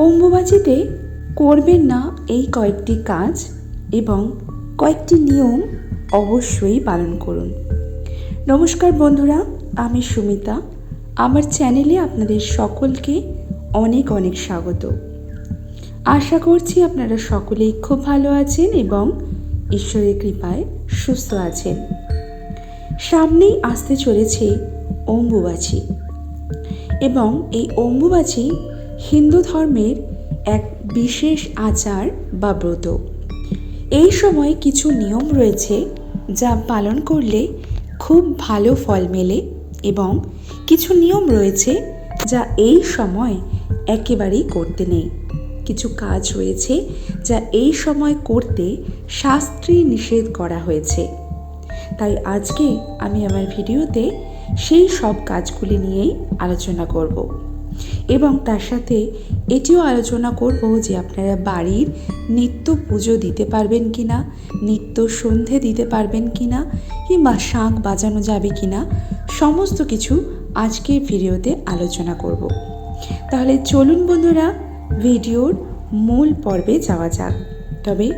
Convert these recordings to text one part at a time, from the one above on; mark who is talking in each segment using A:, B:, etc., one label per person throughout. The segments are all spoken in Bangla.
A: অম্বুবাচিতে করবেন না এই কয়েকটি কাজ এবং কয়েকটি নিয়ম অবশ্যই পালন করুন। নমস্কার বন্ধুরা, আমি সুমিতা। আমার চ্যানেলে আপনাদের সকলকে অনেক অনেক স্বাগত। আশা করছি আপনারা সকলেই খুব ভালো আছেন এবং ঈশ্বরের কৃপায় সুস্থ আছেন। সামনেই আসতে চলেছে অম্বুবাচী। এবং এই অম্বুবাচী হিন্দু ধর্মের এক বিশেষ আচার বা ব্রত। এই সময় কিছু নিয়ম রয়েছে যা পালন করলে খুব ভালো ফল মেলে এবং কিছু নিয়ম রয়েছে যা এই সময় একেবারেই করতে নেই। কিছু কাজ রয়েছে যা এই সময় করতে শাস্ত্রে নিষেধ করা হয়েছে। তাই আজকে আমি আমার ভিডিওতে সেই সব কাজগুলি নিয়েই আলোচনা করব। এবং তার সাথে এটিও আলোচনা করব যে আপনারা বাড়ির নিত্য পুজো দিতে পারবেন কি না নিত্য সন্ধে দিতে পারবেন কি না কিংবা শাঁখ বাজানো যাবে কি না সমস্ত কিছু আজকের ভিডিওতে আলোচনা করব। তাহলে চলুন বন্ধুরা, ভিডিওর মূল পর্বে যাওয়া যাক। তবে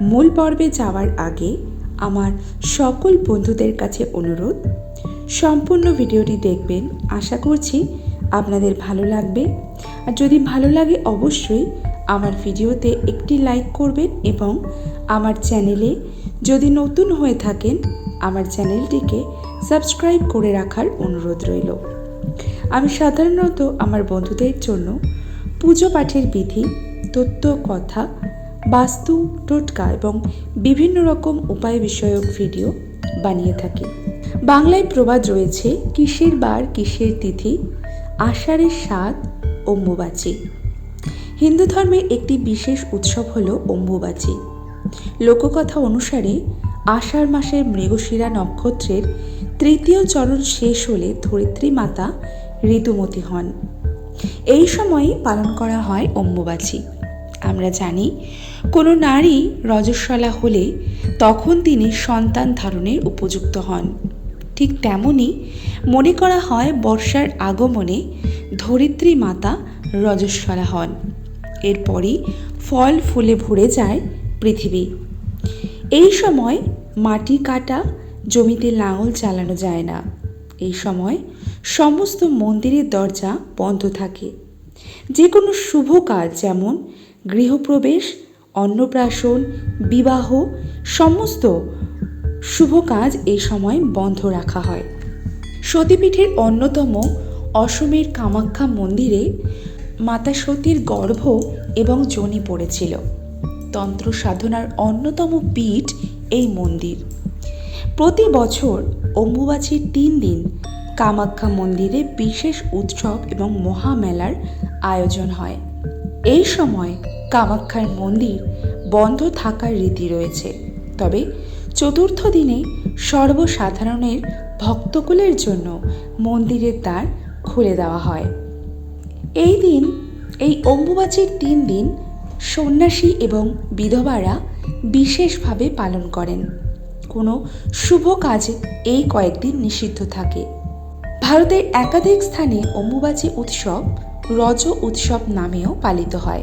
A: মূল পর্বে যাওয়ার আগে আমার সকল বন্ধুদের কাছে অনুরোধ, সম্পূর্ণ ভিডিওটি দেখবেন। আশা করছি আপনাদের ভালো লাগবে। আর যদি ভালো লাগে অবশ্যই আমার ভিডিওতে একটি লাইক করবেন এবং আমার চ্যানেলে যদি নতুন হয়ে থাকেন, আমার চ্যানেলটিকে সাবস্ক্রাইব করে রাখার অনুরোধ রইল। আমি সাধারণত আমার বন্ধুদের জন্য পুজো পাঠের বিধি তত্ত্ব কথা, বাস্তু, টোটকা এবং বিভিন্ন রকম উপায় বিষয়ক ভিডিও বানিয়ে থাকি। বাংলায় প্রবাদ রয়েছে, কিসের বার, কিসের তিথি? আষাঢ়ের স্বাদ অম্বুবাচী। হিন্দু ধর্মের একটি বিশেষ উৎসব হল অম্বুবাচী। লোককথা অনুসারে আষাঢ় মাসের মৃগশিরা নক্ষত্রের তৃতীয় চরণ শেষ হলে ধরিত্রী মাতা ঋতুমতী হন। এই সময়ই পালন করা হয় অম্বুবাচী। আমরা জানি, কোনো নারী রজস্বলা হলে তখন তিনি সন্তান ধারণের উপযুক্ত হন। ঠিক তেমনই মনে করা হয় বর্ষার আগমনে ধরিত্রী মাতা রজস্বলা হন। এরপরই ফল ফুলে ভরে যায় পৃথিবী। এই সময় মাটি কাটা, জমিতে লাঙল চালানো যায় না। এই সময় সমস্ত মন্দিরের দরজা বন্ধ থাকে। যে কোনো শুভ কাজ যেমন গৃহপ্রবেশ, অন্নপ্রাশন, বিবাহ, সমস্ত শুভ কাজ এই সময় বন্ধ রাখা হয়। সতীপীঠের অন্যতম অসমের কামাখ্যা মন্দিরে মাতা সতীর গর্ভ এবং জনি পড়েছিল। তন্ত্র সাধনার অন্যতম পীঠ এই মন্দির। প্রতি বছর অম্বুবাচীর তিন দিন কামাখ্যা মন্দিরে বিশেষ উৎসব এবং মহামেলার আয়োজন হয়। এই সময় কামাখ্যার মন্দির বন্ধ থাকার রীতি রয়েছে। তবে চতুর্থ দিনে সর্বসাধারণের ভক্তকুলের জন্য মন্দিরের দ্বার খুলে দেওয়া হয়। এই দিন, এই অম্বুবাচীর তিন দিন সন্ন্যাসী এবং বিধবারা বিশেষভাবে পালন করেন। কোনো শুভ কাজ এই কয়েকদিন নিষিদ্ধ থাকে। ভারতের একাধিক স্থানে অম্বুবাচী উৎসব রজ উৎসব নামেও পালিত হয়।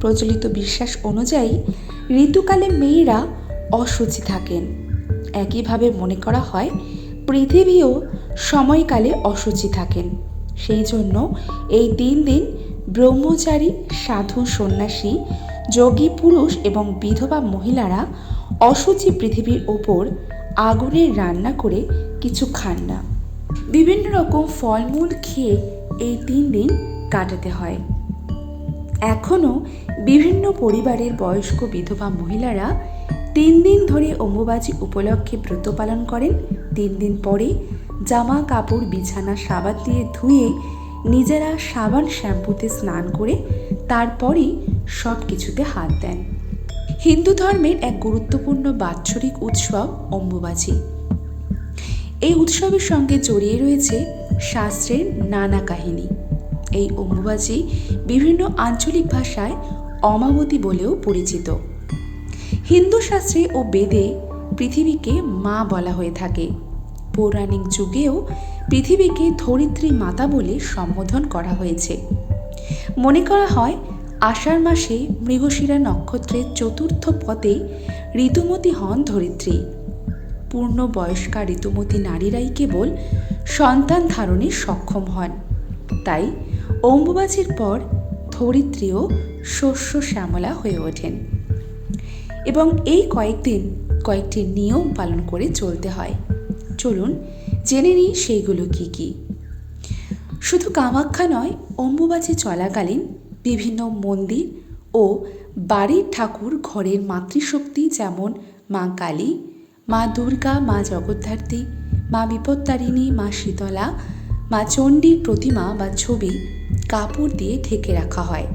A: প্রচলিত বিশ্বাস অনুযায়ী ঋতুকালে মেয়েরা অসুচি থাকেন। একইভাবে মনে করা হয়, পৃথিবীও সময়কালে অসুচি থাকেন। সেই জন্য এই তিন দিন ব্রহ্মচারী, সাধু, সন্ন্যাসী, যোগী পুরুষ এবং বিধবা মহিলারা অসুচি পৃথিবীর ওপর আগুনের রান্না করে কিছু খান না। বিভিন্ন রকম ফলমূল খেয়ে এই তিন দিন কাটাতে হয়। এখনও বিভিন্ন পরিবারের বয়স্ক বিধবা মহিলারা তিন দিন ধরে অম্বুবাচী উপলক্ষে ব্রত পালন করেন। তিন দিন পরে জামা কাপড়, বিছানা, সাবান দিয়ে ধুয়ে নিজেরা সাবান শ্যাম্পুতে স্নান করে তারপরই সব কিছুতে হাত দেন। হিন্দু ধর্মের এক গুরুত্বপূর্ণ বাৎসরিক উৎসব অম্বুবাচী। এই উৎসবের সঙ্গে জড়িয়ে রয়েছে শাস্ত্রের নানা কাহিনী। এই অম্বুবাচী বিভিন্ন আঞ্চলিক ভাষায় অমাবতী বলেও পরিচিত। হিন্দু শাস্ত্রে ও বেদে পৃথিবীকে মা বলা হয়ে থাকে। পৌরাণিক যুগেও পৃথিবীকে ধরিত্রী মাতা বলে সম্বোধন করা হয়েছে। মনে করা হয়, আষাঢ় মাসে মৃগশিরা নক্ষত্রের চতুর্থ পদে ঋতুমতী হন ধরিত্রী। পূর্ণ বয়স্কা ঋতুমতী নারীরাই কেবল সন্তান ধারণে সক্ষম হন। তাই অম্বুবাচীর পর ধরিত্রীও শস্য শ্যামলা হয়ে ওঠেন। এবং এই কয়েকদিন, কয়েকটি নিয়ম পালন করে চলতে হয়। চলুন জেনে নিই সেইগুলো কি কি। শুধু কামাখ্যা নয়, অম্বুবাচী চলাকালীন বিভিন্ন মন্দির ও বাড়ির ঠাকুর ঘরের মাতৃশক্তি যেমন মা কালী, মা দুর্গা, মা জগদ্ধাত্রী, মা বিপত্তারিণী, মা শীতলা, মা চণ্ডীর প্রতিমা বা ছবি কাপড় দিয়ে ঢেকে রাখা হয়।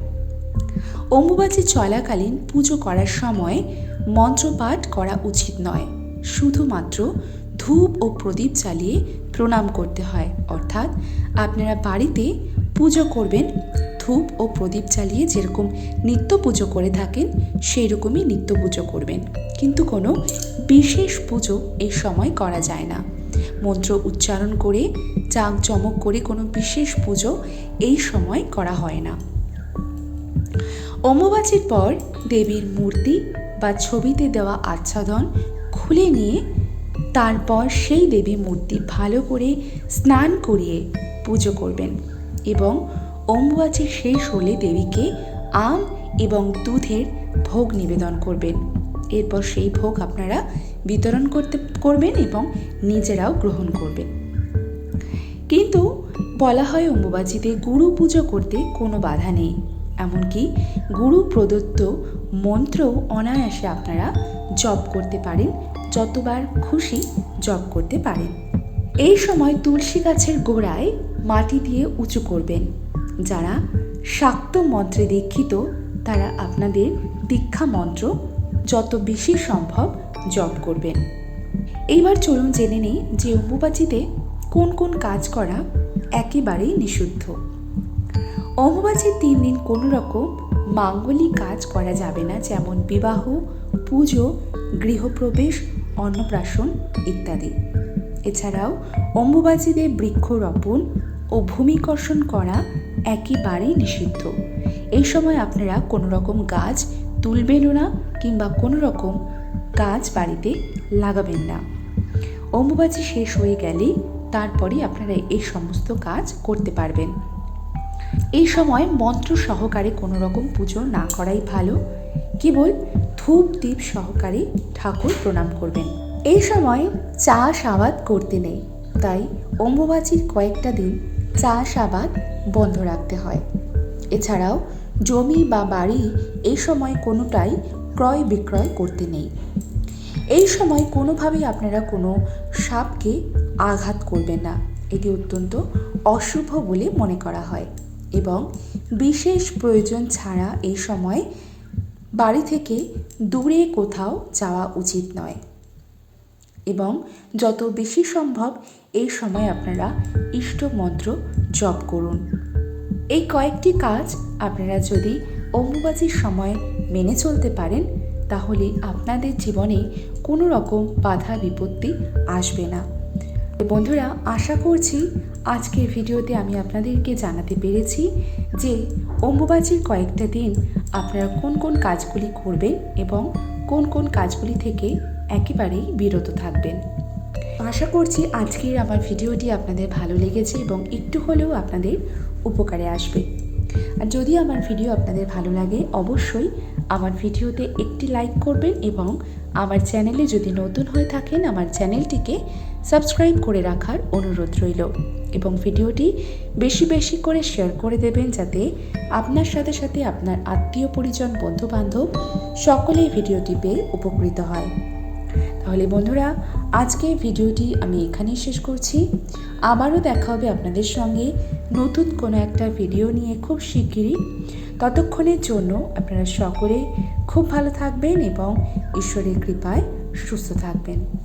A: অম্বুবাচী চলাকালীন পুজো করার সময় মন্ত্রপাঠ করা উচিত নয়। শুধুমাত্র ধূপ ও প্রদীপ জ্বালিয়ে প্রণাম করতে হয়। অর্থাৎ আপনারা বাড়িতে পুজো করবেন, ধূপ ও প্রদীপ জ্বালিয়ে যেরকম নিত্য পুজো করে থাকেন সেই রকমই নিত্য পুজো করবেন। কিন্তু কোনো বিশেষ পুজো এই সময় করা যায় না। মন্ত্র উচ্চারণ করে, জাঁকজমক করে কোনো বিশেষ পুজো এই সময় করা হয় না। অম্বুবাচীর পর দেবীর মূর্তি বা ছবিতে দেওয়া আচ্ছাদন খুলে নিয়ে তারপর সেই দেবী মূর্তি ভালো করে স্নান করিয়ে পুজো করবেন এবং অম্বুবাচী শেষ হলে দেবীকে আম এবং দুধের ভোগ নিবেদন করবেন। এরপর সেই ভোগ আপনারা বিতরণ করতে, করবেন এবং নিজেরাও গ্রহণ করবেন। কিন্তু বলা হয় অম্বুবাচীতে গুরু পুজো করতে কোনো বাধা নেই। এমনকি গুরু প্রদত্ত মন্ত্র অনায়াসে আপনারা জপ করতে পারেন, যতবার খুশি জপ করতে পারেন। এই সময় তুলসী গাছের গোড়ায় মাটি দিয়ে উঁচু করবেন। যারা শাক্ত মন্ত্রে দীক্ষিত, তারা আপনাদের দীক্ষা মন্ত্র যত বেশি সম্ভব জপ করবেন। এইবার চলুন জেনে নিই যে অম্বুবাচীতে কোন কোন কাজ করা একেবারেই নিষিদ্ধ। অম্বুবাচীর তিন দিন কোনো রকম মাঙ্গলিক কাজ করা যাবে না, যেমন বিবাহ, পুজো, গৃহপ্রবেশ, অন্নপ্রাশন ইত্যাদি। এছাড়াও অম্বুবাচীতে বৃক্ষরোপণ ও ভূমিকর্ষণ করা একেবারেই নিষিদ্ধ। এই সময় আপনারা কোনো রকম গাছ তুলবেনও না কিংবা কোনো রকম গাছ বাড়িতে লাগাবেন না। অম্বুবাচী শেষ হয়ে গেলেই তারপরেই আপনারা এই সমস্ত কাজ করতে পারবেন। এই সময় মন্ত্র সহকারে কোনো রকম পুজো না করাই ভালো। কেবল ধূপ দ্বীপ সহকারে ঠাকুর প্রণাম করবেন। এই সময় চাষ আবাদ করতে নেই, তাই অম্বুবাচীর কয়েকটা দিন চাষ আবাদ বন্ধ রাখতে হয়। এছাড়াও জমি বা বাড়ি এই সময় কোনোটাই ক্রয় বিক্রয় করতে নেই। এই সময় কোনোভাবেই আপনারা কোনো সাপকে আঘাত করবেন না। এটি অত্যন্ত অশুভ বলে মনে করা হয়। এবং বিশেষ প্রয়োজন ছাড়া এই সময় বাড়ি থেকে দূরে কোথাও যাওয়া উচিত নয়। এবং যত বেশি সম্ভব এই সময় আপনারা ইষ্ট মন্ত্র জপ করুন। এই কয়েকটি কাজ আপনারা যদি অম্বুবাচীর সময় মেনে চলতে পারেন, তাহলে আপনাদের জীবনে কোনো রকম বাধা বিপত্তি আসবে না। বন্ধুরা, আশা করছি আজকের ভিডিওতে আমি আপনাদেরকে জানাতে পেরেছি যে অম্বুবাচীর কয়েকটা দিন আপনারা কোন কোন কাজগুলি করবেন এবং কোন কোন কাজগুলি থেকে একেবারেই বিরত থাকবেন। আশা করছি আজকের আমার ভিডিওটি আপনাদের ভালো লেগেছে এবং একটু হলেও আপনাদের উপকারে আসবে। আর যদি আমার ভিডিও আপনাদের ভালো লাগে, অবশ্যই আমার ভিডিওতে একটি লাইক করবেন এবং আমার চ্যানেলে যদি নতুন হয়ে থাকেন, আমার চ্যানেলটিকে সাবস্ক্রাইব করে রাখার অনুরোধ রইল এবং ভিডিওটি বেশি বেশি করে শেয়ার করে দেবেন যাতে আপনার সাথে সাথে আপনার আত্মীয় পরিজন, বন্ধুবান্ধব সকলেই ভিডিওটি পেয়ে উপকৃত হয়। তাহলে বন্ধুরা আজকে ভিডিওটি আমি এখানেই শেষ করছি। আবারও দেখা হবে আপনাদের সঙ্গে নতুন কোনো একটা ভিডিও নিয়ে খুব শিগগিরই। ততক্ষণের জন্য আপনারা সকলে খুব ভালো থাকবেন এবং ঈশ্বরের কৃপায় সুস্থ থাকবেন।